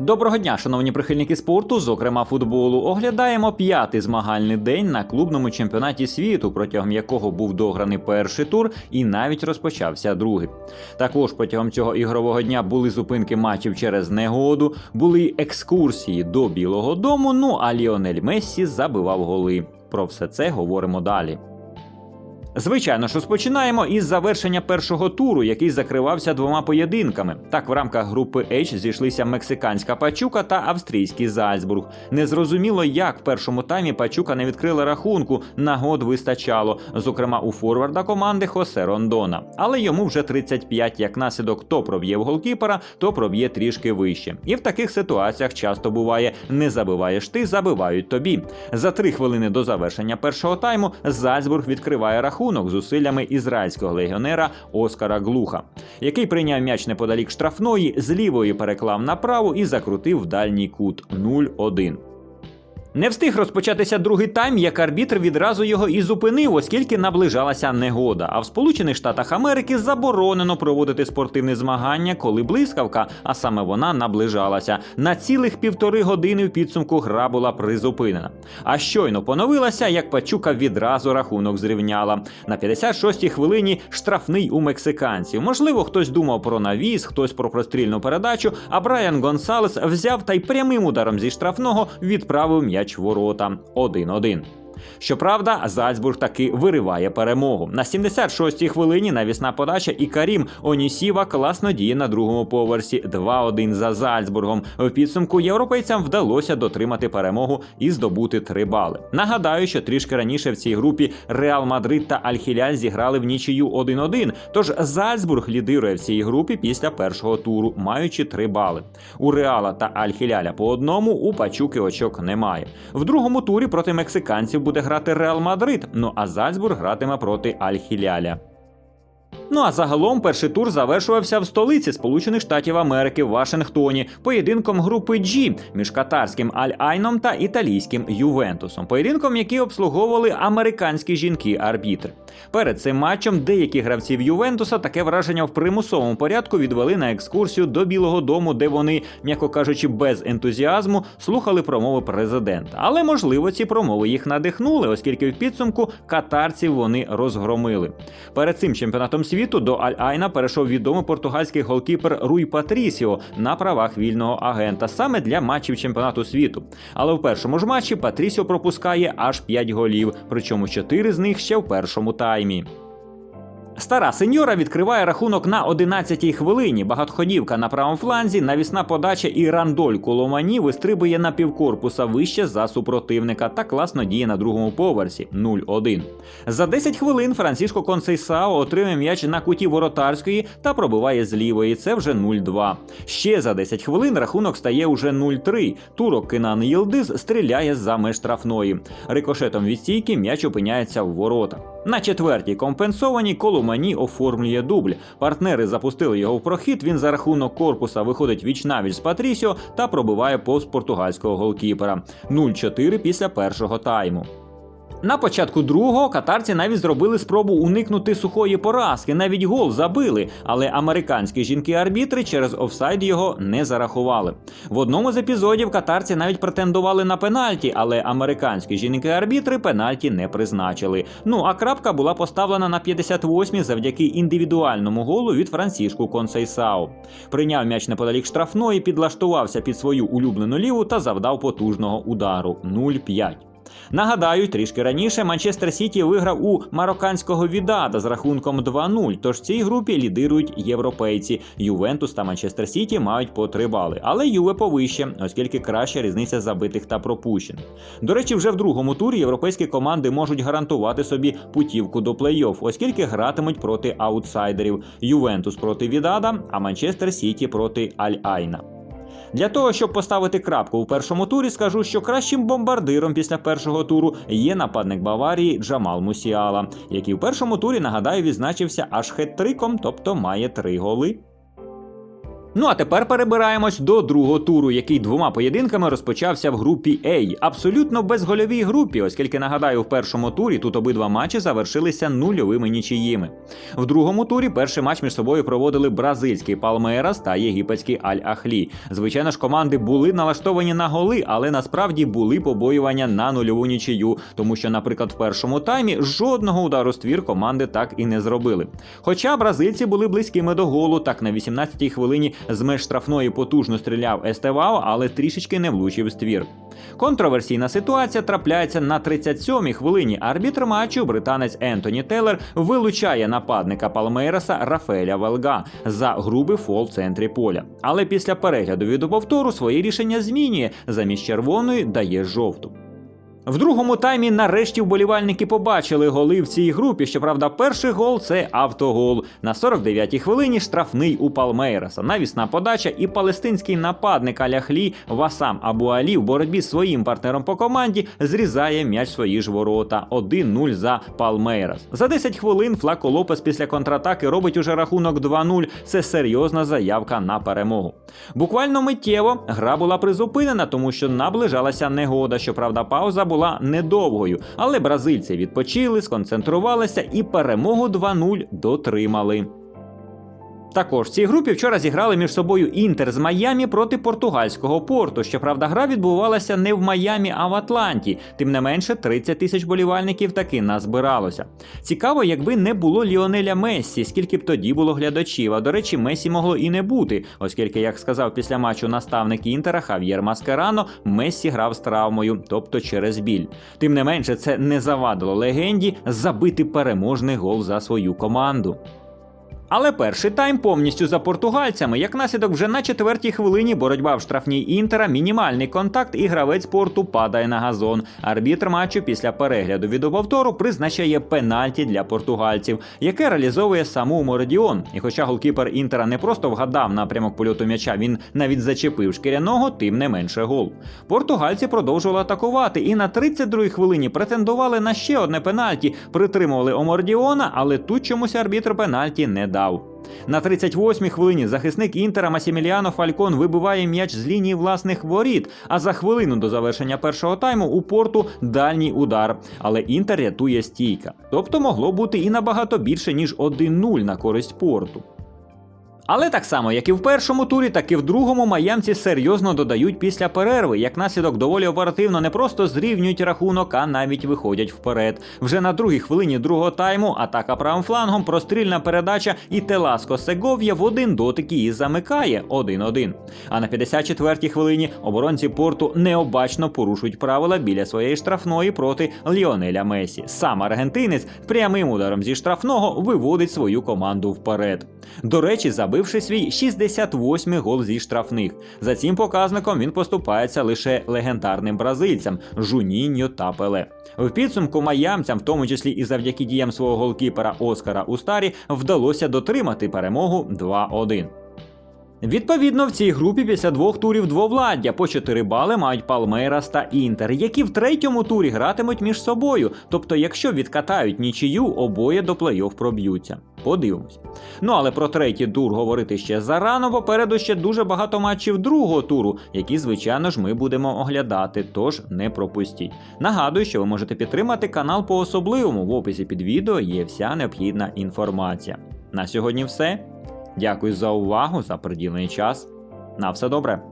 Доброго дня, шановні прихильники спорту, зокрема футболу. Оглядаємо п'ятий змагальний день на клубному чемпіонаті світу, протягом якого був дограний перший тур і навіть розпочався другий. Також протягом цього ігрового дня були зупинки матчів через негоду, були екскурсії до Білого Дому. Ну а Ліонель Мессі забивав голи. Про все це говоримо далі. Звичайно ж, розпочинаємо із завершення першого туру, який закривався двома поєдинками. Так, в рамках групи H зійшлися мексиканська Пачука та австрійський Зальцбург. Незрозуміло, як в першому таймі Пачука не відкрила рахунку, нагод вистачало, зокрема у форварда команди Хосе Рондона. Але йому вже 35, як наслідок то проб'є в голкіпера, то проб'є трішки вище. І в таких ситуаціях часто буває: не забиваєш ти, забивають тобі. За три хвилини до завершення першого тайму Зальцбург відкриває рахунок зусиллями ізраїльського легіонера Оскара Глуха, який прийняв м'яч неподалік штрафної, з лівої переклав на праву і закрутив в дальній кут 0-1. Не встиг розпочатися другий тайм, як арбітр відразу його і зупинив, оскільки наближалася негода. А в Сполучених Штатах Америки заборонено проводити спортивні змагання, коли блискавка, а саме вона наближалася. На цілих півтори години в підсумку гра була призупинена. А щойно поновилася, як Пачука відразу рахунок зрівняла. На 56-й хвилині штрафний у мексиканців. Можливо, хтось думав про навіс, хтось про прострільну передачу. А Брайан Гонсалес взяв та й прямим ударом зі штрафного відправив м'яч в ворота 1-1. Щоправда, Зальцбург таки вириває перемогу. На 76-й хвилині навісна подача і Карім Онісіва класно діє на другому поверсі 2-1 за Зальцбургом. В підсумку європейцям вдалося дотримати перемогу і здобути 3 бали. Нагадаю, що трішки раніше в цій групі Реал Мадрид та Аль-Хіляль зіграли в нічию 1-1. Тож Зальцбург лідирує в цій групі після першого туру, маючи 3 бали. У Реала та Аль-Хіляля по одному, у Пачуки очок немає. В другому турі проти мексиканців буде грати Реал Мадрид, ну а Зальцбург гратиме проти Аль-Хіляля. Ну а загалом перший тур завершувався в столиці Сполучених Штатів Америки в Вашингтоні поєдинком групи G між катарським Аль-Айном та італійським Ювентусом. Поєдинком, який обслуговували американські жінки-арбітри. Перед цим матчем деякі гравців Ювентуса таке враження в примусовому порядку відвели на екскурсію до Білого Дому, де вони, м'яко кажучи, без ентузіазму слухали промови президента. Але можливо ці промови їх надихнули, оскільки в підсумку катарців вони розгромили. Перед цим чемпіонатом світу до Аль-Айна перейшов відомий португальський голкіпер Руй Патрісіо на правах вільного агента саме для матчів чемпіонату світу. Але в першому ж матчі Патрісіо пропускає аж 5 голів, причому 4 з них ще в першому таймі. Стара сеньора відкриває рахунок на 11-й хвилині. Багатоходівка на правому фланзі, навісна подача і рандоль Коломані вистрибує на півкорпуса вище за супротивника та класно діє на другому поверсі 0-1. За 10 хвилин Франциско Консейсао отримує м'яч на куті воротарської та пробиває з лівої. Це вже 0-2. Ще за 10 хвилин рахунок стає уже 0-3. Турок Кинан Єлдиз стріляє за меж штрафної. Рикошетом від стійки м'яч опиняється в ворота. На четвертій компенсованій Коломані оформлює дубль. Партнери запустили його в прохід. Він за рахунок корпуса виходить віч-навіч з Патрісіо та пробиває повз португальського голкіпера. 0-4 після першого тайму. На початку другого катарці навіть зробили спробу уникнути сухої поразки, навіть гол забили, але американські жінки-арбітри через офсайд його не зарахували. В одному з епізодів катарці навіть претендували на пенальті, але американські жінки-арбітри пенальті не призначили. Ну а крапка була поставлена на 58-й завдяки індивідуальному голу від Франсішку Консейсао. Прийняв м'яч неподалік штрафної, підлаштувався під свою улюблену ліву та завдав потужного удару 0-5. Нагадаю, трішки раніше Манчестер Сіті виграв у марокканського Відада з рахунком 2-0. Тож в цій групі лідирують європейці. Ювентус та Манчестер Сіті мають по 3 бали, але Юве повище, оскільки краща різниця забитих та пропущених. До речі, вже в другому турі європейські команди можуть гарантувати собі путівку до плей-офф, оскільки гратимуть проти аутсайдерів Ювентус проти Відада, а Манчестер Сіті проти Аль-Айна. Для того, щоб поставити крапку у першому турі, скажу, що кращим бомбардиром після першого туру є нападник Баварії Джамал Мусіала, який в першому турі, нагадаю, відзначився аж хет-триком, тобто має три голи. Ну а тепер перебираємось до другого туру, який двома поєдинками розпочався в групі А. Абсолютно безгольовій групі, оскільки нагадаю, в першому турі тут обидва матчі завершилися нульовими нічиїми. В другому турі перший матч між собою проводили бразильський Палмейрас та єгипетський Аль-Ахлі. Звичайно ж, команди були налаштовані на голи, але насправді були побоювання на нульову нічию, тому що, наприклад, в першому таймі жодного удару з твір команди так і не зробили. Хоча бразильці були близькими до голу, так на 18-й хвилині з меж штрафної потужно стріляв Естевао, але трішечки не влучив ствір. Контроверсійна ситуація трапляється на 37-й хвилині. Арбітр матчу, британець Ентоні Теллер, вилучає нападника Палмейраса Рафаеля Велга за грубий фол в центрі поля. Але після перегляду відеоповтору своє рішення змінює замість червоної дає жовту. В другому таймі нарешті вболівальники побачили голи в цій групі. Щоправда, перший гол це автогол. На 49-й хвилині штрафний у Палмейраса. Навісна подача і палестинський нападник Аляхлі Васам Абу Алі в боротьбі з своїм партнером по команді зрізає м'яч свої ж ворота. 1-0 за Палмейрас. За 10 хвилин Флако Лопес після контратаки робить уже рахунок 2-0. Це серйозна заявка на перемогу. Буквально миттєво гра була призупинена, тому що наближалася негода. Щоправда, пауза була недовгою, але бразильці відпочили, сконцентрувалися і перемогу 2-0 дотримали. Також в цій групі вчора зіграли між собою Інтер з Майамі проти португальського порту. Щоправда, гра відбувалася не в Майамі, а в Атланті. Тим не менше, 30 тисяч болівальників таки назбиралося. Цікаво, якби не було Ліонеля Мессі, скільки б тоді було глядачів. А до речі, Месі могло і не бути, оскільки, як сказав після матчу наставник Інтера Хав'єр Маскерано, Мессі грав з травмою, тобто через біль. Тим не менше, це не завадило легенді забити переможний гол за свою команду. Але перший тайм повністю за португальцями. Як наслідок, вже на четвертій хвилині боротьба в штрафній інтера, мінімальний контакт і гравець порту падає на газон. Арбітр матчу після перегляду відеоповтору призначає пенальті для португальців, яке реалізовує саму Мородіон. І хоча голкіпер інтера не просто вгадав напрямок польоту м'яча, він навіть зачепив шкіряного, тим не менше гол. Португальці продовжували атакувати і на 32-й хвилині претендували на ще одне пенальті, притримували Омордіона, але тут чомусь арбітр пенальті не. На 38-й хвилині захисник інтера Масіміліано Фалькон вибиває м'яч з лінії власних воріт. А за хвилину до завершення першого тайму у порту дальній удар. Але інтер рятує стійка. Тобто могло бути і набагато більше ніж 1-0 на користь порту. Але так само, як і в першому турі, так і в другому маямці серйозно додають після перерви. Як наслідок доволі оперативно не просто зрівнюють рахунок, а навіть виходять вперед. Вже на другій хвилині другого тайму атака правим флангом, прострільна передача і Теласко Сегов'я в один дотик її замикає 1-1. А на 54-й хвилині оборонці порту необачно порушують правила біля своєї штрафної проти Ліонеля Месі. Сам аргентинець прямим ударом зі штрафного виводить свою команду вперед. До речі, забивши свій 68-й гол зі штрафних. За цим показником він поступається лише легендарним бразильцям Жуніньо та Пеле. В підсумку маямцям, в тому числі і завдяки діям свого голкіпера Оскара Устарі, вдалося дотримати перемогу 2-1. Відповідно, в цій групі після двох турів двовладдя по 4 бали мають Палмейрас та Інтер, які в третьому турі гратимуть між собою. Тобто, якщо відкатають нічию, обоє до плей-офф проб'ються. Подивимось. Ну але про третій тур говорити ще зарано. Попереду ще дуже багато матчів другого туру, які, звичайно ж, ми будемо оглядати. Тож не пропустіть. Нагадую, що ви можете підтримати канал по особливому. В описі під відео є вся необхідна інформація. На сьогодні все. Дякую за увагу, за приділений час. На все добре.